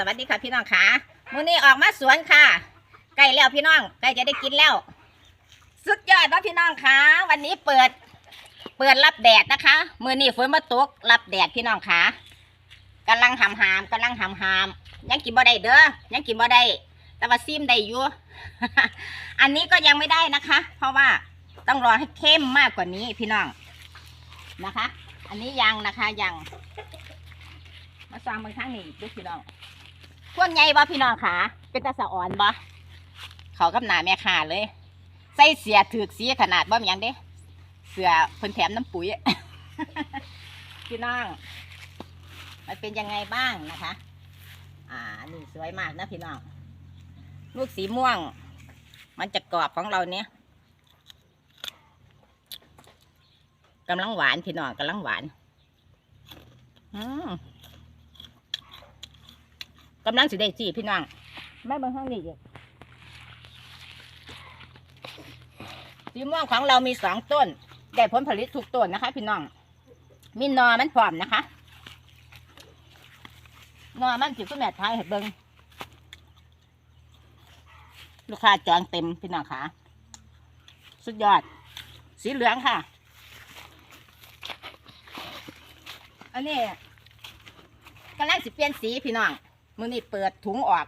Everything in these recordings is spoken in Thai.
สวัสดีค่ะพี่น้องค่ะมื้อนี้ออกมาสวนค่ะใกล้แล้วพี่น้องใกล้จะได้กินแล้ว สุดยอดว่าพี่น้องค่ะวันนี้เปิด เปิดรับแดดนะคะมื้อนี้ฝนมาตกรับแดดพี่น้องค่ะกำลังหำหามกำลังหำหามยังกินบ่ได้เด้อยังกินบ่ได้แต่ว่าซิมได้อยู่อันนี้ก็ยังไม่ได้นะคะ เพราะว่าต้องรอให้เข้มมากกว่านี้พี่น้องนะคะ อันนี้ยังนะคะยังมาสร้างบางครั้งนี่ดูพี่น้อง พวกใหญ่บ่พี่น้องขาเป็นตาสะอ่อนบ่เขากับหนาแม่ขาเลย ใส่เสียถือสีขนาดบ่มีหยังเด้เสือเพิ่นแถมน้ำปุ๋ย พี่น้อง มันเป็นยังไงบ้างนะคะ อ่า นี่สวยมากนะพี่น้อง ลูกสีม่วง มันจะกรอบของเราเนี้ยกำลังหวานพี่น้องกำลังหวาน อืม กำลังสิได้จีพี่น้องไม่เบิ่งข้างนี้อีกสีม่วงของเรามีสองต้นได้ผลผลิตทุกต้นนะคะ พี่น้อง มีหนอมันพร้อมนะคะหนอมันสิคุณแม่ทายให้เบิ่งลูกค้าจองเต็มพี่น้องค่ะสุดยอด สีเหลืองค่ะ อันนี้กำลังสิเปลี่ยนสีพี่น้อง มือนี้เปิดถุงออก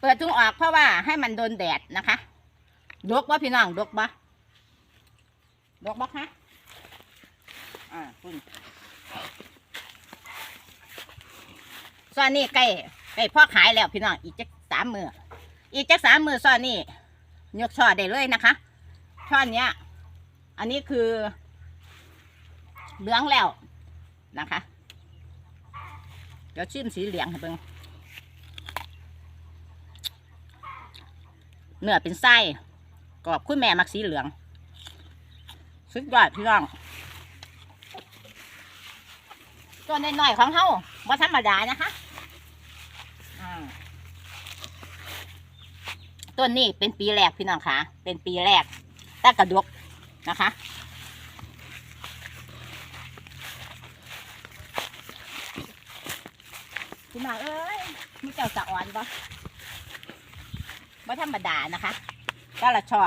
เปิดถุงออกเพราะว่าให้มันโดนแดดนะคะดกบ่พี่น้องดกบ่ดกบ่คะอ่าคุณซอนนี่ใกล้ใกล้พ่อขายแล้วพี่น้องอีกจักสามมืออีกจักสามมือซอนนี่ยกช่อได้เลยนะคะช่อนเนี้ย อันนี้คือเหลืองแล้วนะคะ เดี๋ยวชิมสีเหลืองให้เบิ่งเนื้อเป็นไส้กรอบคุณแม่มักสีเหลือง สุดยอดพี่น้องตัวน้อยๆของเฮาว่ธรรมดานะคะต้นนี้เป็นปีแรกพี่น้องคะเป็นปีแรกแต่กระดกนะคะ พี่น้องเอ้ยมีเจ้าสะอ่อนบ่บ่ธรรมดานะคะก็ละช่อ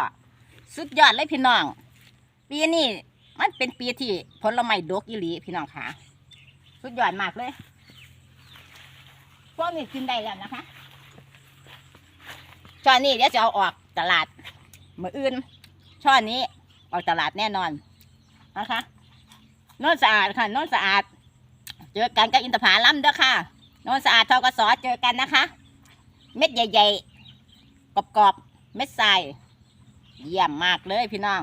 สุดยอดเลยพี่น้อง ปีนี้มันเป็นปีที่ผลไม้ดกอีหลีพี่น้องค่ะ สุดยอดมากเลย พวกนี้กินได้แล้วนะคะช่อนี้เดี๋ยวจะเอาออกตลาดมืออื่น ช่อนี้ออกตลาดแน่นอนนะคะน้นสะอาดค่ะน้นสะอาด เจอกันกับอินทผลัมเด้อค่ะ นนสะอาดทกสเจอกันนะคะ เม็ดใหญ่ๆกรอบๆเม็ดทรายเยี่ยมมากเลยพี่น้อง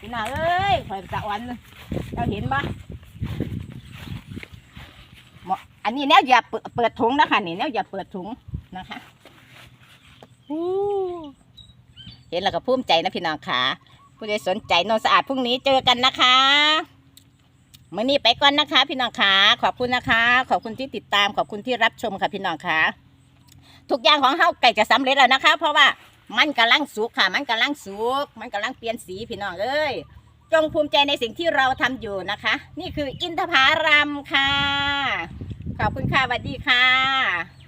พี่น้องเอ้ยข่อยสะอ่อนเราเห็นปะอันนี้แนวอย่าเปิดถุงนะคะนี่แนวอย่าเปิดถุงนะคะเห็นแล้วก็ภูมิใจนะพี่น้องค่ะผู้ใดสนใจโนนสะอาดพรุ่งนี้เจอกันนะคะ มื่อนี้ไปก่อนนะคะ พี่น้องค่ะขอบคุณนะคะ ขอบคุณที่ติดตามขอบคุณที่รับชมค่ะพี่น้องค่ะทุกอย่างของเฮาไก่จะสำเร็จแล้วนะคะ เพราะว่ามันกำลังสุกค่ะ มันกำลังสุกมันกำลังเปลี่ยนสีพี่น้องเอ้ยจงภูมิใจในสิ่งที่เราทำอยู่นะคะ นี่คืออินทผารัมค่ะ ขอบคุณค่ะสวัสดีค่ะ